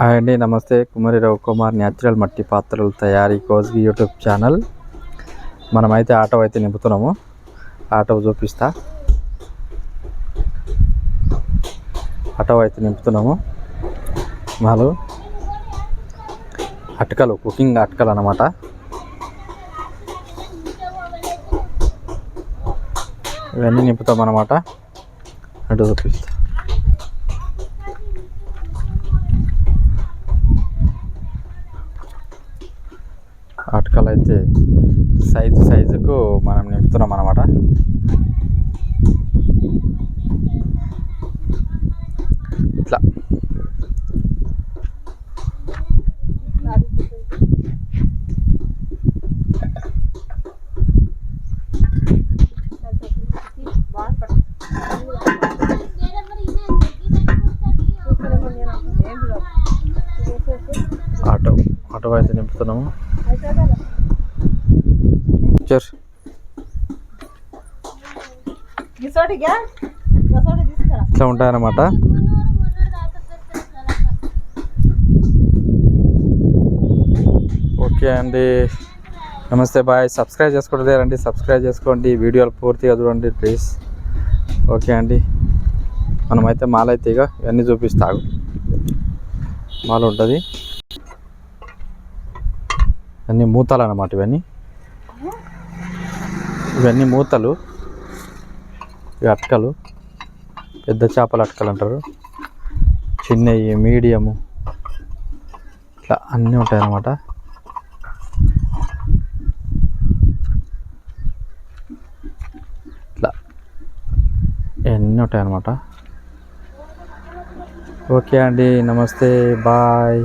Hi అండి నమస్తే. కుమారి Ravikumar natural మట్టి పాత్రల తయారీ కోజ్గి యూట్యూబ్ ఛానల్. మనమైతే ఆటో అయితే నింపుతున్నాము. ఆటో చూపిస్తా. ఆటో అయితే నింపుతున్నాము. మాలు అటకలు కుకింగ్ అటకలు అనమాట ఇవన్నీ నింపుతాం అన్నమాట. అటు చూపిస్తా. అటకలు అయితే సైజు సైజుకు మనం నింపుతున్నాం అన్నమాట. ఇట్లా. ఆటో ఆటో అయితే నింపుతున్నాము. చర్ ఇట్లా ఉంటాయన్నమాట. ఓకే అండి. నమస్తే బాయ్. సబ్స్క్రైబ్ చేసుకోవడం రండి. సబ్స్క్రైబ్ చేసుకోండి. వీడియోలు పూర్తిగా చూడండి ప్లీజ్ ఓకే అండి. మనమైతే మాలైతే ఇక ఇవన్నీ చూపిస్తాగు మాల ఉంటుంది. అన్నీ మూతలు అన్నమాట ఇవన్నీ. ఇవన్నీ మూతలు. ఇవి అటకలు. పెద్ద చేపల అటకలు అంటారు. చిన్నవి మీడియము. ఇట్లా అన్నీ ఉంటాయి అన్నమాట. ఇట్లా ఇవన్నీ ఉంటాయి అన్నమాట. ఓకే అండి నమస్తే బాయ్.